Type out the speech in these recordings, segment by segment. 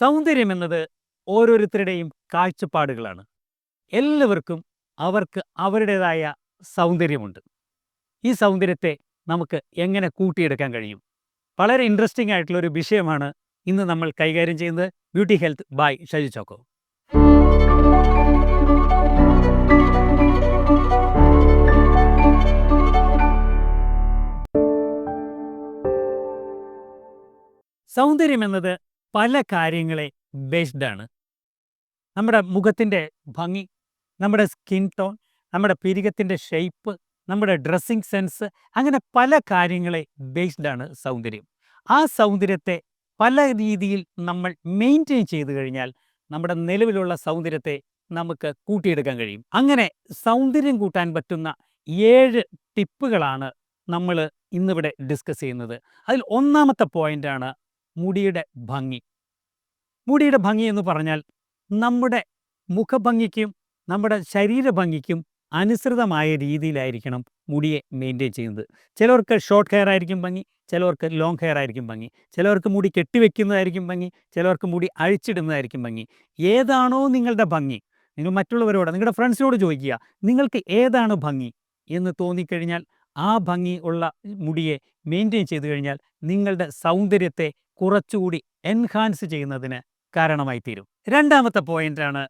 സൗന്ദര്യം എന്നത് ഓരോരുത്തരുടെയും കാഴ്ചപ്പാടുകളാണ്. എല്ലാവർക്കും അവർക്ക് അവരുടേതായ സൗന്ദര്യമുണ്ട്. ഈ സൗന്ദര്യത്തെ നമുക്ക് എങ്ങനെ കൂട്ടിയെടുക്കാൻ കഴിയും? വളരെ ഇൻട്രസ്റ്റിംഗ് ആയിട്ടുള്ള ഒരു വിഷയമാണ് ഇന്ന് നമ്മൾ കൈകാര്യം ചെയ്യുന്നത് beauty health by Shaji Chocko. സൗന്ദര്യം എന്നത് പല കാര്യങ്ങളെ ബേസ്ഡ് ആണ്. നമ്മുടെ മുഖത്തിന്റെ ഭംഗി നമ്മുടെ സ്കിൻ ടോൺ നമ്മുടെ പിരികത്തിന്റെ ഷേപ്പ് നമ്മുടെ ഡ്രസ്സിങ് സെൻസ് അങ്ങനെ പല കാര്യങ്ങളെ ബേസ്ഡ് ആണ് സൗന്ദര്യം. ആ സൗന്ദര്യത്തെ പല രീതിയിൽ നമ്മൾ മെയിന്റെയിൻ ചെയ്തു കഴിഞ്ഞാൽ നമ്മുടെ നിലവിലുള്ള സൗന്ദര്യത്തെ നമുക്ക് കൂട്ടിയെടുക്കാൻ കഴിയും. അങ്ങനെ സൗന്ദര്യം കൂട്ടാൻ പറ്റുന്ന ഏഴ് ടിപ്പുകളാണ് നമ്മൾ ഇന്നിവിടെ ഡിസ്കസ് ചെയ്യുന്നത്. അതിൽ ഒന്നാമത്തെ പോയിന്റാണ് മുടിയുടെ ഭംഗി. മുടിയുടെ ഭംഗി എന്ന് പറഞ്ഞാൽ നമ്മുടെ മുഖഭംഗിക്കും നമ്മുടെ ശരീരഭംഗിക്കും അനുസൃതമായ രീതിയിലായിരിക്കണം മുടിയെ മെയിന്റെയിൻ ചെയ്യുന്നത്. ചിലവർക്ക് ഷോർട്ട് ഹെയർ ആയിരിക്കും ഭംഗി ചിലവർക്ക് ലോങ് ഹെയർ ആയിരിക്കും ഭംഗി. ചിലവർക്ക് മുടി കെട്ടിവെക്കുന്നതായിരിക്കും ഭംഗി ചിലവർക്ക് മുടി അഴിച്ചിടുന്നതായിരിക്കും ഭംഗി. ഏതാണോ നിങ്ങളുടെ ഭംഗി നിങ്ങൾ മറ്റുള്ളവരോട് നിങ്ങളുടെ ഫ്രണ്ട്സിനോട് ചോദിക്കുക നിങ്ങൾക്ക് ഏതാണ് ഭംഗി? എന്ന് തോന്നിക്കഴിഞ്ഞാൽ ആ ഭംഗി ഉള്ള മുടിയെ മെയിന്റെയിൻ ചെയ്തു കഴിഞ്ഞാൽ നിങ്ങളുടെ സൗന്ദര്യത്തെ കുറച്ചുകൂടി എൻഹാൻസ് ചെയ്യുന്നതിന് കാരണമായി തീരും രണ്ടാമത്തെ പോയിന്റാണ്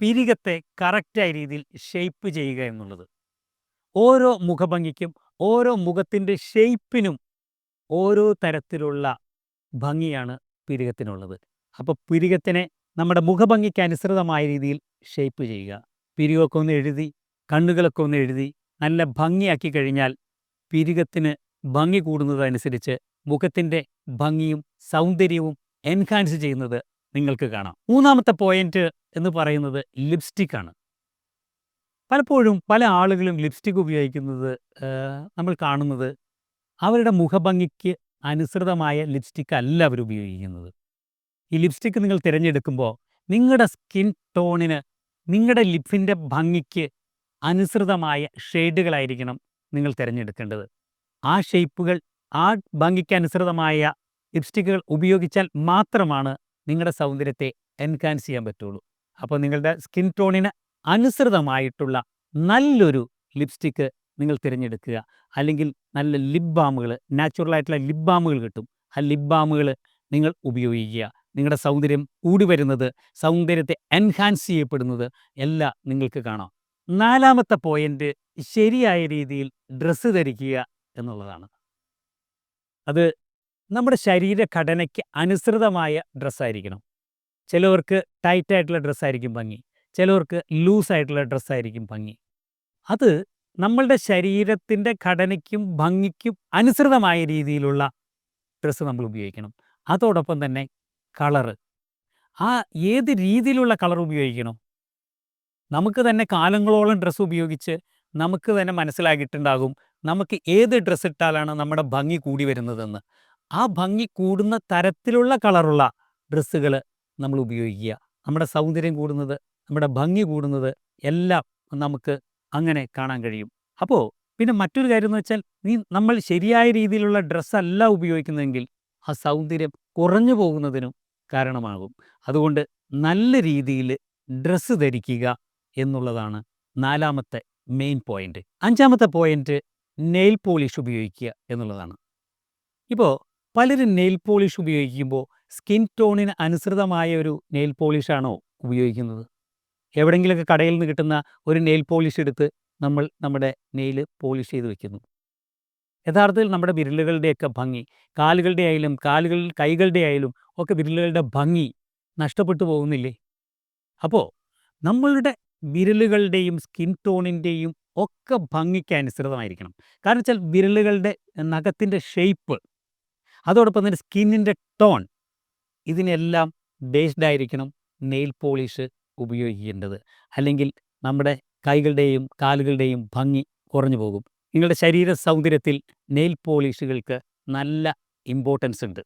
പിരികത്തെ കറക്റ്റായ രീതിയിൽ ഷേപ്പ് ചെയ്യുക എന്നുള്ളത്. ഓരോ മുഖഭംഗിക്കും ഓരോ മുഖത്തിന്റെ ഷേപ്പിനും ഓരോ തരത്തിലുള്ള ഭംഗിയാണ് പിരികത്തിനുള്ളത്. അപ്പോൾ പിരികത്തിനെ നമ്മുടെ മുഖഭംഗിക്ക് അനുസൃതമായ രീതിയിൽ ഷേപ്പ് ചെയ്യുക. പിരികൊക്കെ ഒന്ന് എഴുതി കണ്ണുകളൊക്കെ ഒന്ന് എഴുതി നല്ല ഭംഗിയാക്കി കഴിഞ്ഞാൽ പിരികത്തിന് ഭംഗി കൂടുന്നതനുസരിച്ച് മുഖത്തിന്റെ ഭംഗിയും സൗന്ദര്യവും എൻഹാൻസ് ചെയ്യുന്നത് നിങ്ങൾക്ക് കാണാം. മൂന്നാമത്തെ പോയിന്റ് എന്ന് പറയുന്നത് ലിപ്സ്റ്റിക് ആണ്. പലപ്പോഴും പല ആളുകളും ലിപ്സ്റ്റിക് ഉപയോഗിക്കുന്നത് നമ്മൾ കാണുന്നത് അവരുടെ മുഖഭംഗിക്ക് അനുസൃതമായ ലിപ്സ്റ്റിക് അല്ല അവർ ഉപയോഗിക്കുന്നത്. ഈ ലിപ്സ്റ്റിക് നിങ്ങൾ തിരഞ്ഞെടുക്കുമ്പോൾ നിങ്ങളുടെ സ്കിൻ ടോണിന് നിങ്ങളുടെ ലിപ്സിന്റെ ഭംഗിക്ക് അനുസൃതമായ ഷെയ്ഡുകളായിരിക്കണം നിങ്ങൾ തിരഞ്ഞെടുക്കേണ്ടത്. ആ ഷേപ്പുകൾ ആ ഭംഗിക്ക് അനുസൃതമായ ലിപ്സ്റ്റിക്കുകൾ ഉപയോഗിച്ചാൽ മാത്രമാണ് നിങ്ങളുടെ സൗന്ദര്യത്തെ എൻഹാൻസ് ചെയ്യാൻ പറ്റുള്ളൂ. അപ്പോൾ നിങ്ങളുടെ സ്കിൻ ടോണിന് അനുസൃതമായിട്ടുള്ള നല്ലൊരു ലിപ്സ്റ്റിക്ക് നിങ്ങൾ തിരഞ്ഞെടുക്കുക. അല്ലെങ്കിൽ നല്ല ലിപ് ബാമുകൾ നാച്ചുറലായിട്ടുള്ള ലിപ് ബാമുകൾ കിട്ടും. ആ ലിപ് ബാമുകൾ നിങ്ങൾ ഉപയോഗിക്കുക. നിങ്ങളുടെ സൗന്ദര്യം കൂടി വരുന്നത് സൗന്ദര്യത്തെ എൻഹാൻസ് ചെയ്യപ്പെടുന്നത് എല്ലാം നിങ്ങൾക്ക് കാണാം. നാലാമത്തെ പോയിന്റ് ശരിയായ രീതിയിൽ ഡ്രസ്സ് ധരിക്കുക എന്നുള്ളതാണ്. അത് നമ്മുടെ ശരീരഘടനയ്ക്ക് അനുസൃതമായ ഡ്രസ്സായിരിക്കണം ചിലവർക്ക് ടൈറ്റായിട്ടുള്ള ഡ്രസ്സായിരിക്കും ഭംഗി. ചിലവർക്ക് ലൂസായിട്ടുള്ള ഡ്രസ്സായിരിക്കും ഭംഗി. അത് നമ്മളുടെ ശരീരത്തിന്റെ ഘടനയ്ക്കും ഭംഗിക്കും അനുസൃതമായ രീതിയിലുള്ള ഡ്രസ്സ് നമ്മൾ ഉപയോഗിക്കണം. അതോടൊപ്പം തന്നെ കളറ് ആ ഏത് രീതിയിലുള്ള കളർ ഉപയോഗിക്കണം? നമുക്ക് തന്നെ കാലങ്ങളോളം ഡ്രസ്സ് ഉപയോഗിച്ച് നമുക്ക് തന്നെ മനസ്സിലാക്കിയിട്ടുണ്ടാകും നമുക്ക് ഏത് ഡ്രസ്സ് ഇട്ടാലാണ് നമ്മുടെ ഭംഗി കൂടി വരുന്നതെന്ന്. ആ ഭംഗി കൂടുന്ന തരത്തിലുള്ള കളറുള്ള ഡ്രസ്സുകൾ നമ്മൾ ഉപയോഗിക്കുക. നമ്മുടെ സൗന്ദര്യം കൂടുന്നത് നമ്മുടെ ഭംഗി കൂടുന്നത് എല്ലാം നമുക്ക് അങ്ങനെ കാണാൻ കഴിയും. അപ്പോൾ പിന്നെ മറ്റൊരു കാര്യം എന്ന് വെച്ചാൽ നീ നമ്മൾ ശരിയായ രീതിയിലുള്ള ഡ്രസ്സല്ല ഉപയോഗിക്കുന്നതെങ്കിൽ ആ സൗന്ദര്യം കുറഞ്ഞു പോകുന്നതിനും കാരണമാകും. അതുകൊണ്ട് നല്ല രീതിയിൽ ഡ്രസ്സ് ധരിക്കുക എന്നുള്ളതാണ് നാലാമത്തെ മെയിൻ പോയിന്റ് അഞ്ചാമത്തെ പോയിന്റ് നെയിൽ പോളിഷ് ഉപയോഗിക്കുക എന്നുള്ളതാണ്. ഇപ്പോൾ പലരും നെയിൽ പോളിഷ് ഉപയോഗിക്കുമ്പോൾ സ്കിൻ ടോണിന് അനുസൃതമായ ഒരു നെയിൽ പോളിഷാണോ ഉപയോഗിക്കുന്നത്? എവിടെയെങ്കിലുമൊക്കെ കടയിൽ നിന്ന് കിട്ടുന്ന ഒരു നെയിൽ പോളിഷ് എടുത്ത് നമ്മൾ നമ്മുടെ നെയിൽ പോളിഷ് ചെയ്ത് വെക്കുന്നു. യഥാർത്ഥത്തിൽ നമ്മുടെ വിരലുകളുടെയൊക്കെ ഭംഗി കാലുകളുടെ ആയാലും കാലുകൾ കൈകളുടെ ആയാലും ഒക്കെ വിരലുകളുടെ ഭംഗി നഷ്ടപ്പെട്ടു പോകുന്നില്ലേ? അപ്പോൾ നമ്മളുടെ വിരലുകളുടെയും സ്കിൻ ടോണിന്റെയും ഒക്കെ ഭംഗിക്ക് അനുസൃതമായിരിക്കണം. കാരണം വെച്ചാൽ വിരലുകളുടെ നഖത്തിന്റെ ഷേപ്പ് അതോടൊപ്പം തന്നെ സ്കിന്നിന്റെ ടോൺ ഇതിനെല്ലാം ബേസ്ഡ് ആയിരിക്കണം നെയിൽ പോളിഷ് ഉപയോഗിക്കേണ്ടത്. അല്ലെങ്കിൽ നമ്മുടെ കൈകളുടെയും കാലുകളുടെയും ഭംഗി കുറഞ്ഞു പോകും. നിങ്ങളുടെ ശരീര സൗന്ദര്യത്തിൽ നെയിൽ പോളിഷുകൾക്ക് നല്ല ഇമ്പോർട്ടൻസ് ഉണ്ട്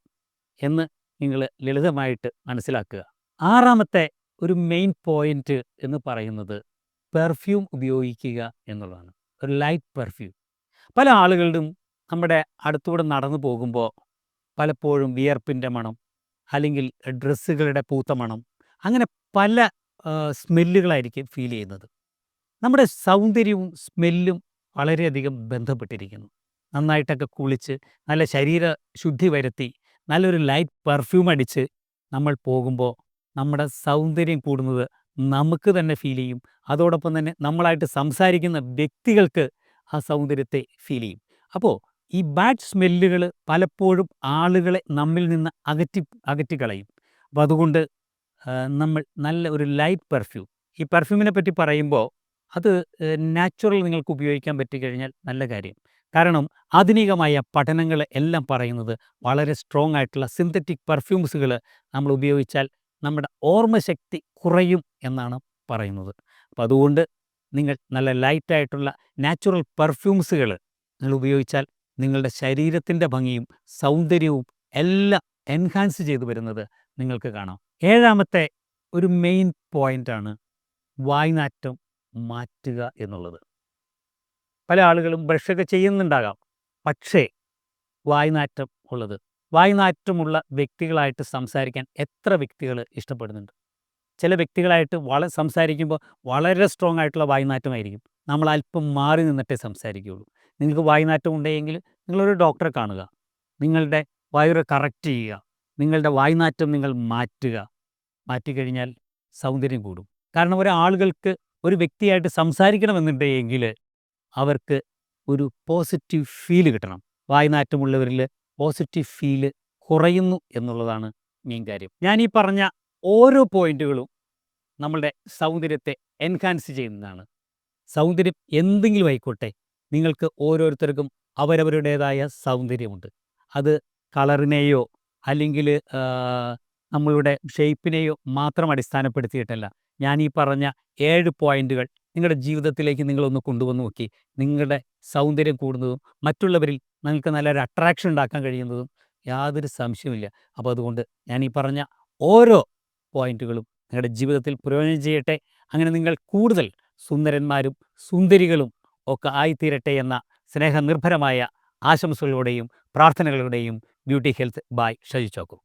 എന്ന് നിങ്ങൾ ലളിതമായിട്ട് മനസ്സിലാക്കുക. ആറാമത്തെ ഒരു മെയിൻ പോയിന്റ് എന്ന് പറയുന്നത് പെർഫ്യൂം ഉപയോഗിക്കുക എന്നുള്ളതാണ്. ഒരു ലൈറ്റ് പെർഫ്യൂം പല ആളുകളിലും നമ്മുടെ അടുത്തൂടെ നടന്നു പോകുമ്പോൾ പലപ്പോഴും വിയർപ്പിന്റെ മണം അല്ലെങ്കിൽ ഡ്രസ്സുകളുടെ പൂത്ത മണം അങ്ങനെ പല സ്മെല്ലുകളായിരിക്കും ഫീൽ ചെയ്യുന്നത്. നമ്മുടെ സൗന്ദര്യവും സ്മെല്ലും വളരെയധികം ബന്ധപ്പെട്ടിരിക്കുന്നു. നന്നായിട്ടൊക്കെ കുളിച്ച് നല്ല ശരീര ശുദ്ധി വരുത്തി നല്ലൊരു ലൈറ്റ് പെർഫ്യൂം അടിച്ച് നമ്മൾ പോകുമ്പോൾ നമ്മുടെ സൗന്ദര്യം കൂടുന്നത് നമുക്ക് തന്നെ ഫീൽ ചെയ്യും. അതോടൊപ്പം തന്നെ നമ്മളായിട്ട് സംസാരിക്കുന്ന വ്യക്തികൾക്ക് ആ സൗന്ദര്യത്തെ ഫീൽ ചെയ്യും. അപ്പോൾ ഈ ബാഡ് സ്മെല്ലുകൾ പലപ്പോഴും ആളുകളെ നമ്മിൽ നിന്ന് അകറ്റി അകറ്റിക്കളയും. അപ്പോൾ അതുകൊണ്ട് നമ്മൾ നല്ല ഒരു ലൈറ്റ് പെർഫ്യൂം ഈ പെർഫ്യൂമിനെ പറ്റി പറയുമ്പോൾ അത് നാച്ചുറൽ നിങ്ങൾക്ക് ഉപയോഗിക്കാൻ പറ്റിക്കഴിഞ്ഞാൽ നല്ല കാര്യം. കാരണം ആധുനികമായ പഠനങ്ങൾ എല്ലാം പറയുന്നത് വളരെ സ്ട്രോങ് ആയിട്ടുള്ള സിന്തറ്റിക് പെർഫ്യൂംസുകൾ നമ്മൾ ഉപയോഗിച്ചാൽ നമ്മുടെ ഓർമ്മശക്തി കുറയും എന്നാണ് പറയുന്നത്. അപ്പോൾ അതുകൊണ്ട് നിങ്ങൾ നല്ല ലൈറ്റായിട്ടുള്ള നാച്ചുറൽ പെർഫ്യൂംസുകൾ നിങ്ങൾ ഉപയോഗിച്ചാൽ നിങ്ങളുടെ ശരീരത്തിന്റെ ഭംഗിയും സൗന്ദര്യവും എല്ലാം എൻഹാൻസ് ചെയ്തു വരുന്നത് നിങ്ങൾക്ക് കാണാം. ഏഴാമത്തെ ഒരു മെയിൻ പോയിന്റാണ് വായ്നാറ്റം മാറ്റുക എന്നുള്ളത്. പല ആളുകളും ബ്രഷൊക്കെ ചെയ്യുന്നുണ്ടാകാം. പക്ഷേ വായ്നാറ്റം ഉള്ളത് വായ്നാറ്റമുള്ള വ്യക്തികളായിട്ട് സംസാരിക്കാൻ എത്ര വ്യക്തികൾ ഇഷ്ടപ്പെടുന്നുണ്ട്? ചില വ്യക്തികളായിട്ട് വള സംസാരിക്കുമ്പോൾ വളരെ സ്ട്രോങ് ആയിട്ടുള്ള വായ്നാറ്റമായിരിക്കും. നമ്മൾ അല്പം മാറി നിന്നിട്ടേ സംസാരിക്കുകയുള്ളൂ. നിങ്ങൾക്ക് വായ്നാറ്റം ഉണ്ടെങ്കിൽ നിങ്ങളൊരു ഡോക്ടറെ കാണുക. നിങ്ങളുടെ വയറ് കറക്റ്റ് ചെയ്യുക. നിങ്ങളുടെ വായ്നാറ്റം നിങ്ങൾ മാറ്റുക. മാറ്റിക്കഴിഞ്ഞാൽ സൗന്ദര്യം കൂടും. കാരണം ഒരാളുകൾക്ക് ഒരു വ്യക്തിയായിട്ട് സംസാരിക്കണമെന്നുണ്ടെങ്കിൽ അവർക്ക് ഒരു പോസിറ്റീവ് ഫീൽ കിട്ടണം. വായ്നാറ്റമുള്ളവരിൽ പോസിറ്റീവ് ഫീൽ കുറയുന്നു എന്നുള്ളതാണ് മെയിൻ കാര്യം. ഞാൻ ഈ പറഞ്ഞ ഓരോ പോയിന്റുകളും നമ്മളുടെ സൗന്ദര്യത്തെ എൻഹാൻസ് ചെയ്യുന്നതാണ്. സൗന്ദര്യം എന്തെങ്കിലും ആയിക്കോട്ടെ നിങ്ങൾക്ക് ഓരോരുത്തർക്കും അവരവരുടേതായ സൗന്ദര്യമുണ്ട്. അത് കളറിനെയോ അല്ലെങ്കിൽ നമ്മളുടെ ഷേപ്പിനെയോ മാത്രം അടിസ്ഥാനപ്പെടുത്തിയിട്ടല്ല. ഞാൻ ഈ പറഞ്ഞ ഏഴ് പോയിന്റുകൾ നിങ്ങളുടെ ജീവിതത്തിലേക്ക് നിങ്ങളൊന്ന് കൊണ്ടുവന്ന് നോക്കി. നിങ്ങളുടെ സൗന്ദര്യം കൂടുന്നതും മറ്റുള്ളവരിൽ നിങ്ങൾക്ക് നല്ലൊരു അട്രാക്ഷൻ ഉണ്ടാക്കാൻ കഴിയുന്നതും യാതൊരു സംശയമില്ല അപ്പോൾ അതുകൊണ്ട് ഞാൻ ഈ പറഞ്ഞ ഓരോ പോയിന്റുകളും നിങ്ങളുടെ ജീവിതത്തിൽ പ്രയോജനം ചെയ്യട്ടെ. അങ്ങനെ നിങ്ങൾ കൂടുതൽ സുന്ദരന്മാരും സുന്ദരികളും ഒക്കെ ആയിത്തീരട്ടെ എന്ന സ്നേഹനിർഭരമായ ആശംസകളോടെയും പ്രാർത്ഥനകളുടെയും beauty health by Shaji Chocko